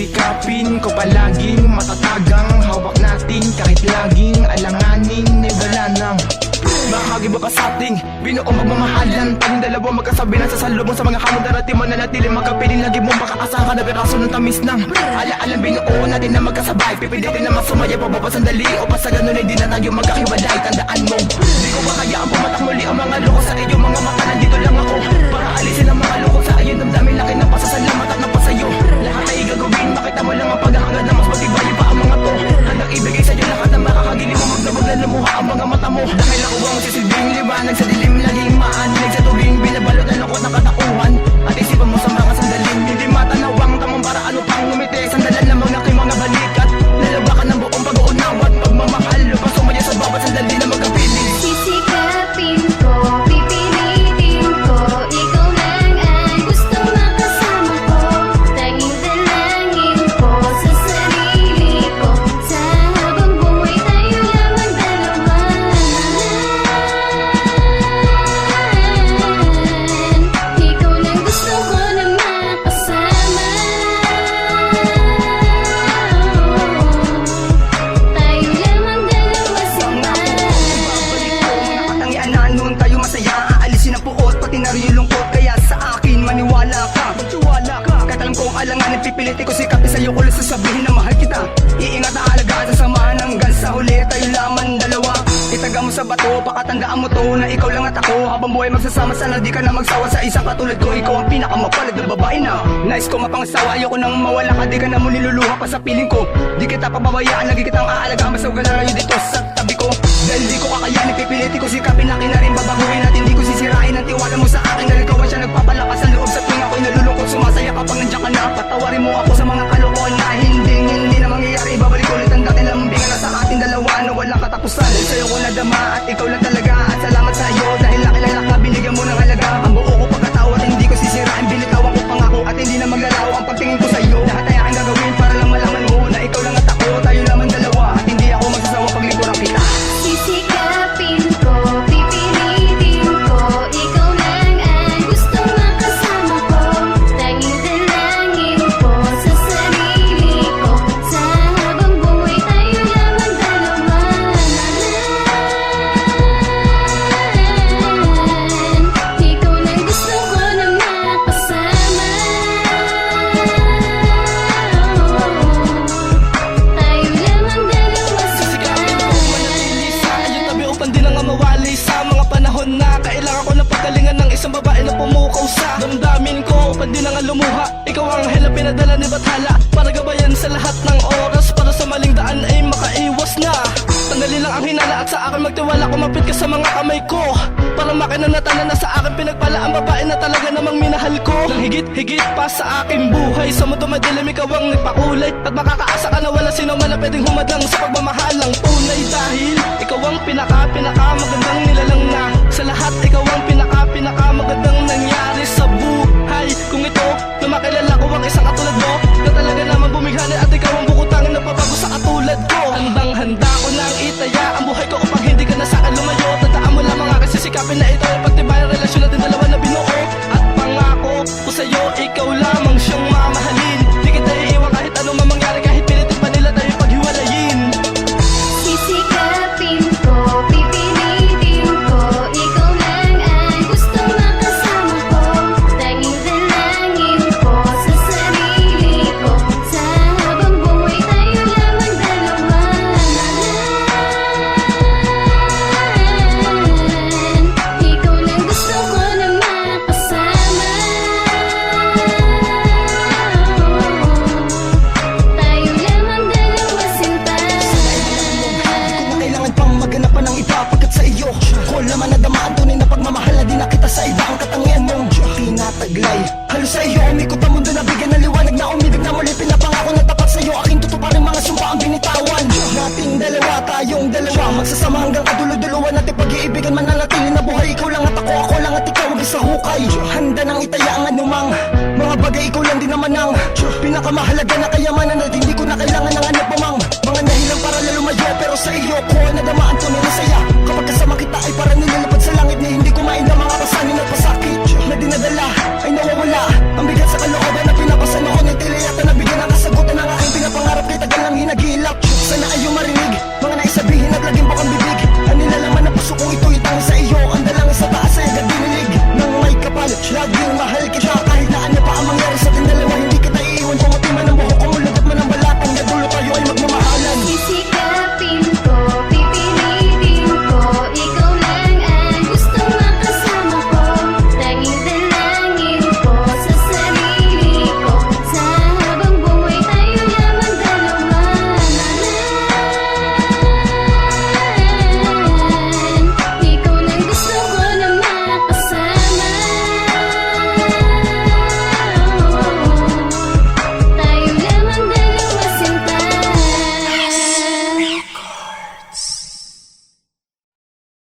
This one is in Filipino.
Sisikapin ko palaging matatagang Hawak natin. Kahit laging alanganin na wala nang Mahagi ba pa sa ating binuong magmamahalan Tayong dalawa magkasabi na sasalubong sa mga hamon Darating mananatili magkapiling lagi mong makaasahan ka Na piraso ng tamis ng alaala binuo natin na magkasabay. Pipilitin na masumaya pa ba sandali O pa sa ganun ay di na tayo magkakiwalay Tandaan mo, di ko pa kaya ang pumatak muli ang mga loko sa iyo. Mga mata nandito lang ako para alisin ang mga pipilitin ko sikapin sa'yo Kulo sasabihin na mahal kita. Iingat na alagaan sa samahan hanggang sa huli Tayo lamang dalawa. Itaga mo sa bato Pakatandaan mo to na ikaw lang at ako. Habang buhay magsasama sana di ka na magsawa Sa isang katulad ko Ikaw ang pinakamapalag na babae na. Nais ko mapangasawa Ayoko nang mawala ka. Di ka na mo niluluha pa sa piling ko. Di kita pababayaan Lagi kitang aalagaan Basta huwag na dito sa tabi ko. Dahil di ko kakayanin Pipilitin ko sikapin Laki na rin babaguhin At hindi ko sisirain Ang tiwala mo sa akin pagkalingan ng isang babae na pumukaw sa damdamin ko. Upang di na nga lumuha Ikaw ang hela pinadala ni Bathala. Para gabayan sa lahat ng oras Para sa maling daan ay makaiwas na. Tanggalin lang ang hinala at sa akin magtiwala Kumapit ka sa mga kamay ko. Para makinanatan na sa akin pinagpala Ang babae na talaga namang minahal ko. Nang higit-higit pa sa aking buhay Sa mundo madilim ikaw ang nagpakulay. At makakaasa ka na wala sino man na pwedeng humadlang Sa pagmamahalang tunay. Dahil ikaw ang pinaka-pinaka magandang aking sisikapin na ito Sa ibang katangian mong tinataglay. Halos sa iyo, umikot ang mundo na bigyan ng liwanag Na umibig na muli, pinapangako na tapat sa iyo. Aking tutuparin mga sumpa ang binitawan. Nating dalawa, tayong dalawa. Magsasama hanggang kadulo-duluan Natin pag-iibigan mananatili na buhay. Ikaw lang at ako, ako lang at ikaw Huwag hukay. Handa nang itaya ang anumang Mga bagay, ikaw lang din naman ang Pinakamahalaga na kayamanan At hindi ko na kailangan ng anak mamang Mga nahilang para lalo mayo Pero sa iyo ko nadamaan. Kami naging bakang bibig. Ang nilalaman ng puso ko ito'y tangi sa iyo. Ang dalang sa taas ay agad dinilig Nang may kapal, laging mahal kita.